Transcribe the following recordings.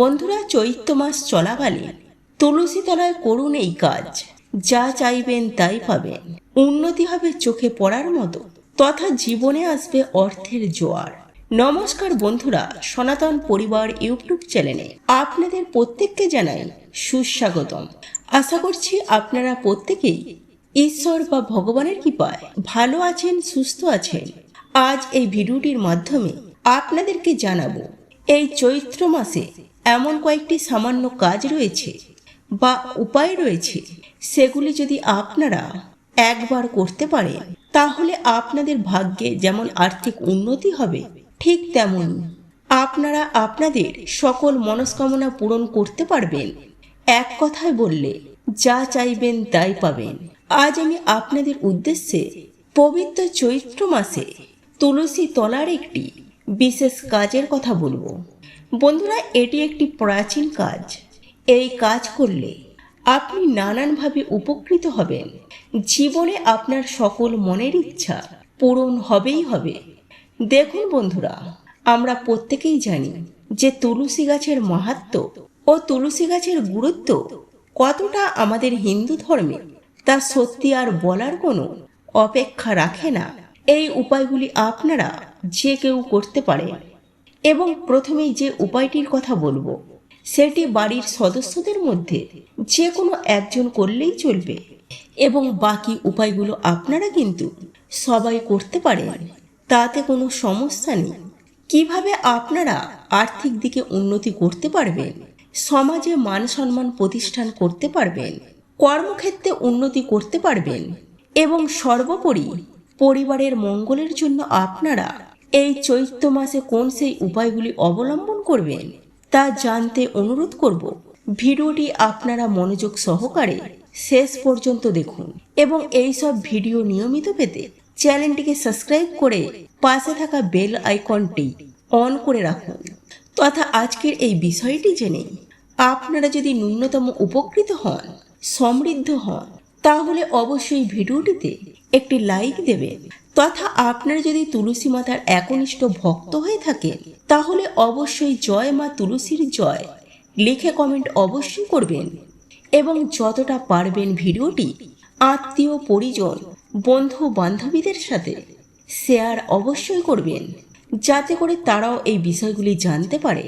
বন্ধুরা চৈত্র মাস চলাকালীন তুলসী তলায় করুন এই কাজ, যা চাইবেন তাই পাবেন। উন্নতি হবে চোখে পড়ার মতো, তথা জীবনে আসবে অর্থের জোয়ার। নমস্কার বন্ধুরা, সনাতন পরিবার ইউটিউব চ্যানেলে আপনাদের প্রত্যেককে জানাই সুস্বাগতম। আশা করছি আপনারা প্রত্যেকেই ঈশ্বর বা ভগবানের কৃপায় ভালো আছেন, সুস্থ আছেন। আজ এই ভিডিওটির মাধ্যমে আপনাদেরকে জানাব, এই চৈত্র মাসে এমন কয়েকটি সামান্য কাজ রয়েছে বা উপায় রয়েছে। সেগুলি যদি আপনারা একবার করতে পারেন, তাহলে আপনাদের ভাগ্যে যেমন আর্থিক উন্নতি হবে, ঠিক তেমন আপনারা আপনাদের সকল মনস্কামনা পূরণ করতে পারবেন। এক কথায় বললে, যা চাইবেন তাই পাবেন। আজ আমি আপনাদের উদ্দেশ্যে পবিত্র চৈত্র মাসে তুলসী তলার একটি বিশেষ কাজের কথা বলব। বন্ধুরা, এটি একটি প্রাচীন কাজ। এই কাজ করলে আপনি নানানভাবে উপকৃত হবেন। জীবনে আপনার সকল মনের ইচ্ছা পূরণ হবেই হবে। দেখুন বন্ধুরা, আমরা প্রত্যেকেই জানি যে তুলসী গাছের মাহাত্ম ও তুলসী গাছের গুরুত্ব কতটা আমাদের হিন্দু ধর্মে তা সত্যি আর বলার কোনো অপেক্ষা রাখে না। এই উপায়গুলি আপনারা যে কেউ করতে পারে এবং প্রথমেই যে উপায়টির কথা বলব, সেটি বাড়ির সদস্যদের মধ্যে যে কোনো একজন করলেই চলবে এবং বাকি উপায়গুলো আপনারা কিন্তু সবাই করতে পারেন। তাতে কোনো সমস্যা নেই। কীভাবে আপনারা আর্থিক দিকে উন্নতি করতে পারবেন, সমাজে মান সম্মান প্রতিষ্ঠান করতে পারবেন, কর্মক্ষেত্রে উন্নতি করতে পারবেন এবং সর্বোপরি পরিবারের মঙ্গলের জন্য আপনারা এই চৈত্র মাসে কোন সেই উপায়গুলি অবলম্বন করবেন, তা জানতে অনুরোধ করব। ভিডিওটি আপনারা মনোযোগ সহকারে শেষ পর্যন্ত দেখুন এবং এই সব ভিডিও নিয়মিত পেতে চ্যানেলটিকে সাবস্ক্রাইব করে পাশে থাকা বেল আইকনটি অন করে রাখুন। তথা আজকের এই বিষয়টি জেনে আপনারা যদি ন্যূনতম উপকৃত হন, সমৃদ্ধ হন, তাহলে অবশ্যই ভিডিওটিতে একটি লাইক দেবেন তথা আপনারা যদি তুলসী মাতার একনিষ্ঠ ভক্ত হয়ে থাকেন তাহলে অবশ্যই জয় মা তুলসীর জয়। লিখে কমেন্ট অবশ্যই করবেন। এবং যতটা পারবেন ভিডিওটি আত্মীয়, পরিজন বন্ধু বান্ধবীদের সাথে শেয়ার অবশ্যই করবেন, যাতে করে তারাও এই বিষয়গুলি জানতে পারে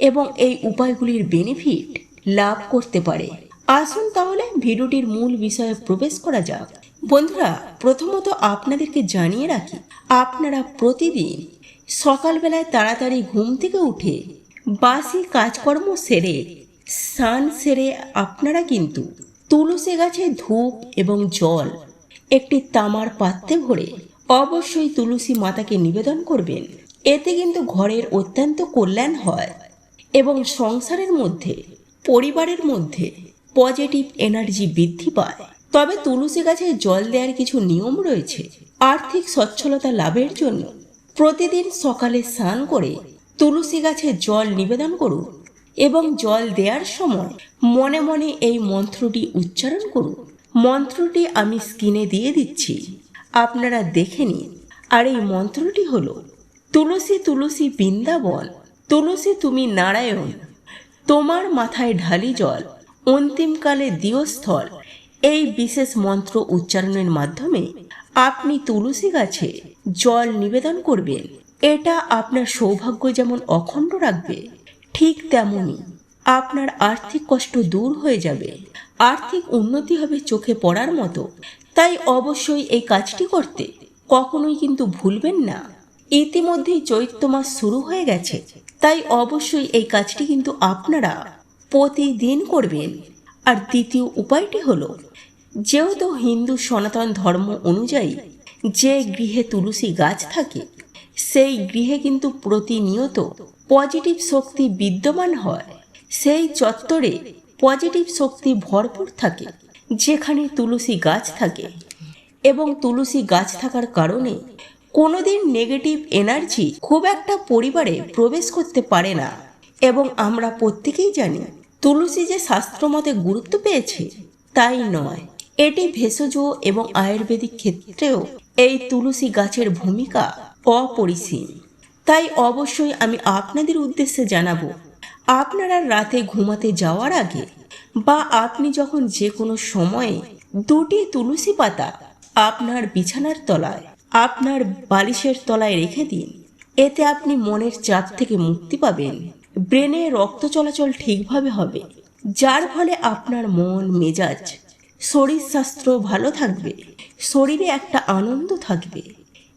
এবং এই উপায়গুলির বেনিফিট লাভ করতে পারে। আসুন তাহলে ভিডিওটির মূল বিষয়ে প্রবেশ করা যাক। বন্ধুরা, প্রথমত আপনাদেরকে জানিয়ে রাখি, আপনারা প্রতিদিন সকালবেলায় তাড়াতাড়ি ঘুম থেকে উঠে বাসি কাজকর্ম সেরে, স্নান সেরে আপনারা কিন্তু তুলসী গাছে ধূপ এবং জল, একটি তামার পাত্রে ভরে অবশ্যই তুলসী মাতাকে নিবেদন করবেন। এতে কিন্তু ঘরের অত্যন্ত কল্যাণ হয় এবং সংসারের মধ্যে, পরিবারের মধ্যে পজিটিভ এনার্জি বৃদ্ধি পায়। তবে তুলসী গাছে জল দেওয়ার কিছু নিয়ম রয়েছে। আর্থিক সচ্ছলতা লাভের জন্য প্রতিদিন সকালে স্নান করে তুলসী গাছে জল নিবেদন করুন এবং জল দেওয়ার সময় মনে মনে এই মন্ত্রটি উচ্চারণ করুন। মন্ত্রটি আমি স্ক্রিনে দিয়ে দিচ্ছি। আপনারা দেখে নিন। আর এই মন্ত্রটি হল, তুলসী তুলসী বৃন্দাবন, তুলসী তুমি নারায়ণ, তোমার মাথায় ঢালি জল, অন্তিমকালে দিয়স্থল এই বিশেষ মন্ত্র উচ্চারণের মাধ্যমে আপনি তুলসী গাছে জল নিবেদন করবেন। এটা আপনার সৌভাগ্য যেমন অখণ্ড রাখবে, ঠিক তেমনই আপনার আর্থিক কষ্ট দূর হয়ে যাবে। আর্থিক উন্নতি হবে চোখে পড়ার মতো। তাই অবশ্যই এই কাজটি করতে কখনোই কিন্তু ভুলবেন না। ইতিমধ্যেই চৈত্র মাস শুরু হয়ে গেছে। তাই অবশ্যই এই কাজটি কিন্তু আপনারা প্রতিদিন করবেন। আর দ্বিতীয় উপায়টি হলো যেহেতু হিন্দু সনাতন ধর্ম অনুযায়ী যে গৃহে তুলসী গাছ থাকে, সেই গৃহে কিন্তু প্রতিনিয়ত পজিটিভ শক্তি বিদ্যমান হয়। সেই চত্বরে পজিটিভ শক্তি ভরপুর থাকে, যেখানে তুলসী গাছ থাকে। এবং তুলসী গাছ থাকার কারণে কোনোদিন নেগেটিভ এনার্জি খুব একটা পরিবারে প্রবেশ করতে পারে না। এবং আমরা প্রত্যেকেই জানি, তুলসী যে শাস্ত্রমতে গুরুত্ব পেয়েছে, তাই নয়। এটি ভেষজ এবং আয়ুর্বেদিক ক্ষেত্রেও এই তুলসী গাছের ভূমিকা অপরিসীম। তাই অবশ্যই আমি আপনাদের উদ্দেশ্যে জানাব, আপনারা রাতে ঘুমাতে যাওয়ার আগে বা আপনি যখন যে কোনো সময়ে দুটি তুলসী পাতা আপনার বিছানার তলায়, আপনার বালিশের তলায় রেখে দিন, এতে আপনি মনের চাপ থেকে মুক্তি পাবেন। ব্রেনে রক্ত চলাচল ঠিকভাবে হবে, যার ফলে আপনার মন, মেজাজ শরীর স্বাস্থ্য ভালো থাকবে, শরীরে একটা আনন্দ থাকবে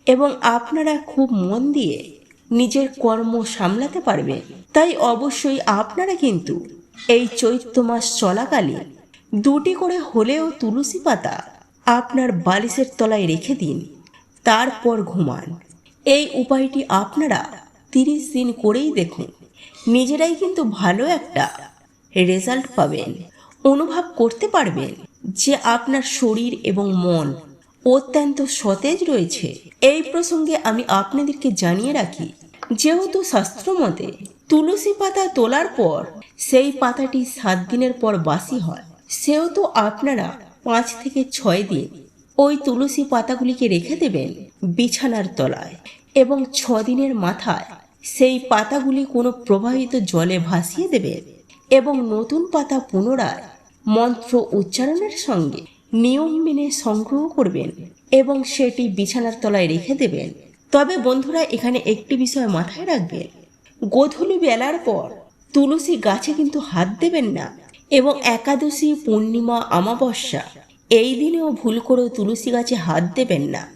এবং আপনারা খুব মন দিয়ে নিজের কর্ম সামলাতে পারবেন। তাই অবশ্যই আপনারা কিন্তু এই চৈত্র মাস চলাকালীন দুটি করে হলেও তুলসী পাতা আপনার বালিশের তলায় রেখে দিন, তারপর ঘুমান। এই উপায়টি আপনারা তিরিশ দিন করেই দেখুন, নিজেরাই কিন্তু ভালো একটা রেজাল্ট পাবেন, অনুভব করতে পারবেন। যে আপনার শরীর এবং মন অত্যন্ত সতেজ রয়েছে। এই প্রসঙ্গে আমি আপনাদেরকে জানিয়ে রাখি, যেহেতু শাস্ত্রমতে তুলসী পাতা তোলার পর সেই পাতাটি সাত দিনের পর বাসি হয়, সেহেতু আপনারা পাঁচ থেকে ছয় দিন ওই তুলসী পাতাগুলিকে রেখে দেবেন বিছানার তলায় এবং ছ দিনের মাথায় সেই পাতাগুলি কোনো প্রবাহিত জলে ভাসিয়ে দেবেন এবং নতুন পাতা পুনরায় মন্ত্র উচ্চারণের সঙ্গে নিয়ম মেনে সংগ্রহ করবেন এবং সেটি বিছানার তলায় রেখে দেবেন। তবে বন্ধুরা, এখানে একটি বিষয় মাথায় রাখবেন। গোধূলি বেলার পর তুলসী গাছে কিন্তু হাত দেবেন না এবং একাদশী, পূর্ণিমা, অমাবস্যা, এই দিনেও ভুল করেও তুলসী গাছে হাত দেবেন না।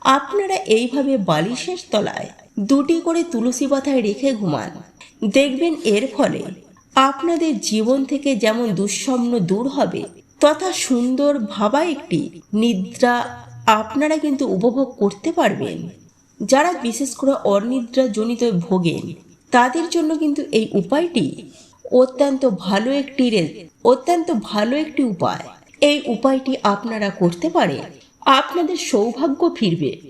আপনারা এইভাবে বালিশের তলায় দুটি করে তুলসী পাতায় রেখে ঘুমান। দেখবেন এর ফলে আপনাদের জীবন থেকে যেমন দুঃস্বপ্ন দূর হবে, তথা সুন্দর ভাবা একটি নিদ্রা আপনারা কিন্তু উপভোগ করতে পারবেন। যারা বিশেষ করে অনিদ্রা জনিত ভোগেন, তাদের জন্য কিন্তু এই উপায়টি অত্যন্ত ভালো একটি অত্যন্ত ভালো একটি উপায়। এই উপায়টি আপনারা করতে পারেন। আপনাদের সৌভাগ্য ফিরবে।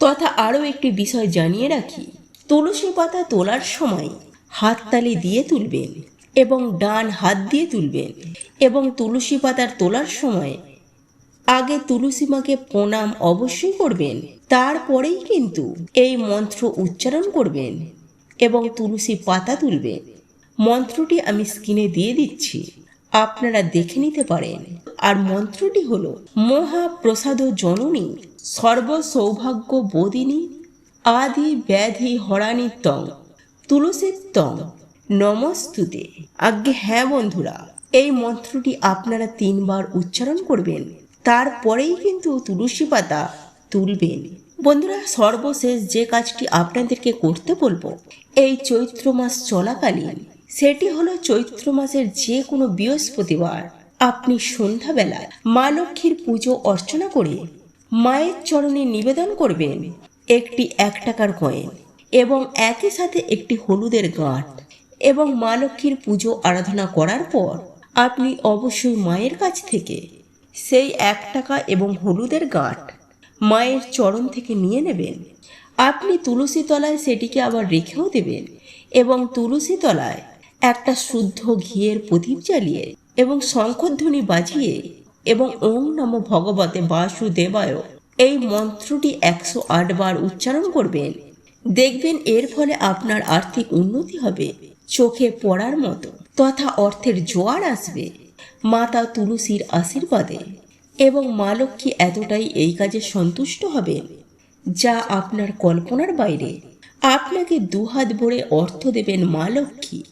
তথা আরও একটি বিষয় জানিয়ে রাখি। তুলসী পাতা তোলার সময় হাততালি দিয়ে তুলবেন। এবং ডান হাত দিয়ে তুলবেন এবং তুলসী পাতার তোলার সময় আগে তুলসী মাকে প্রণাম অবশ্যই করবেন। তারপরেই কিন্তু এই মন্ত্র উচ্চারণ করবেন এবং তুলসী পাতা তুলবেন। মন্ত্রটি আমি স্ক্রিনে দিয়ে দিচ্ছি, আপনারা দেখে নিতে পারেন। আর মন্ত্রটি হল, মহাপ্রসাদ জননী, সর্বসৌভাগ্য বোধিনী আদি ব্যাধি হরানি তং, তুলসীর তং নমস্তুতে। আজ্ঞে হ্যাঁ বন্ধুরা, এই মন্ত্রটি আপনারা তিনবার উচ্চারণ করবেন, তারপরেই কিন্তু তুলসী পাতা তুলবেন। বন্ধুরা, সর্বশেষ যে কাজটি আপনাদেরকে করতে বলব, এই চৈত্র মাস চলাকালীন, সেটি হলো চৈত্র মাসের যে কোনো বৃহস্পতিবার, আপনি সন্ধ্যাবেলায় মা লক্ষ্মীর পুজো অর্চনা করে মায়ের চরণে নিবেদন করবেন একটি এক টাকার কয়েন এবং একই সাথে একটি হলুদের গাঁট। এবং মা লক্ষ্মীর পুজো আরাধনা করার পর আপনি অবশ্যই মায়ের কাছ থেকে সেই এক টাকা এবং হলুদের গাঁট মায়ের চরণ থেকে নিয়ে নেবেন। আপনি তুলসী তলায় সেটিকে আবার রেখেও দেবেন এবং তুলসী তলায় একটা শুদ্ধ ঘিয়ের প্রদীপ জ্বালিয়ে এবং শঙ্খধ্বনি বাজিয়ে এবং ওম নম ভগবতে বাসুদেবায় এই মন্ত্রটি একশো আট বার উচ্চারণ করবেন। দেখবেন এর ফলে আপনার আর্থিক উন্নতি হবে চোখে পড়ার মতো, তথা অর্থের জোয়ার আসবে। মাতা তুলসীর আশীর্বাদে। এবং মা লক্ষ্মী এতটাই এই কাজে সন্তুষ্ট হবেন, যা আপনার কল্পনার বাইরে। আপনাকে দুহাত ভরে অর্থ দেবেন মা লক্ষ্মী।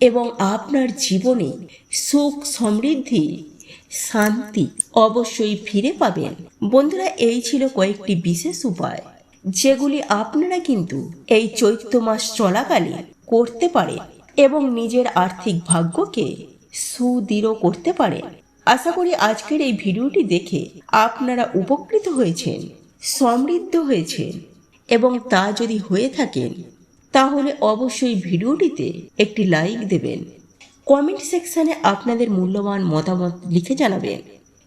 এবং আপনার জীবনে সুখ সমৃদ্ধি, শান্তি অবশ্যই ফিরে পাবেন। বন্ধুরা, এই ছিল কয়েকটি বিশেষ উপায়, যেগুলি আপনারা কিন্তু এই চৈত্র মাস চলাকালীন করতে পারেন। এবং নিজের আর্থিক ভাগ্যকে সুদৃঢ় করতে পারেন আশা করি আজকের এই ভিডিওটি দেখে আপনারা উপকৃত হয়েছেন, সমৃদ্ধ হয়েছেন এবং তা যদি হয়ে থাকেন তাহলে অবশ্যই ভিডিওটিতে একটি লাইক দেবেন। কমেন্ট সেকশানে আপনাদের মূল্যবান মতামত লিখে জানাবেন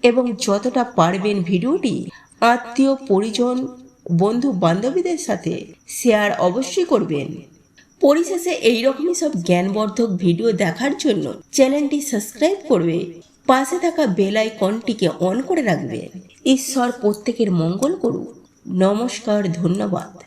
এবং যতটা পারবেন ভিডিওটি আত্মীয়, পরিজন বন্ধু বান্ধবীদের সাথে শেয়ার অবশ্যই করবেন। পরিশেষে এই রকমই সব জ্ঞানবর্ধক ভিডিও দেখার জন্য চ্যানেলটি সাবস্ক্রাইব করবে। পাশে থাকা বেল আইকনটিকে অন করে রাখবে। ঈশ্বর প্রত্যেকের মঙ্গল করুক। নমস্কার, ধন্যবাদ।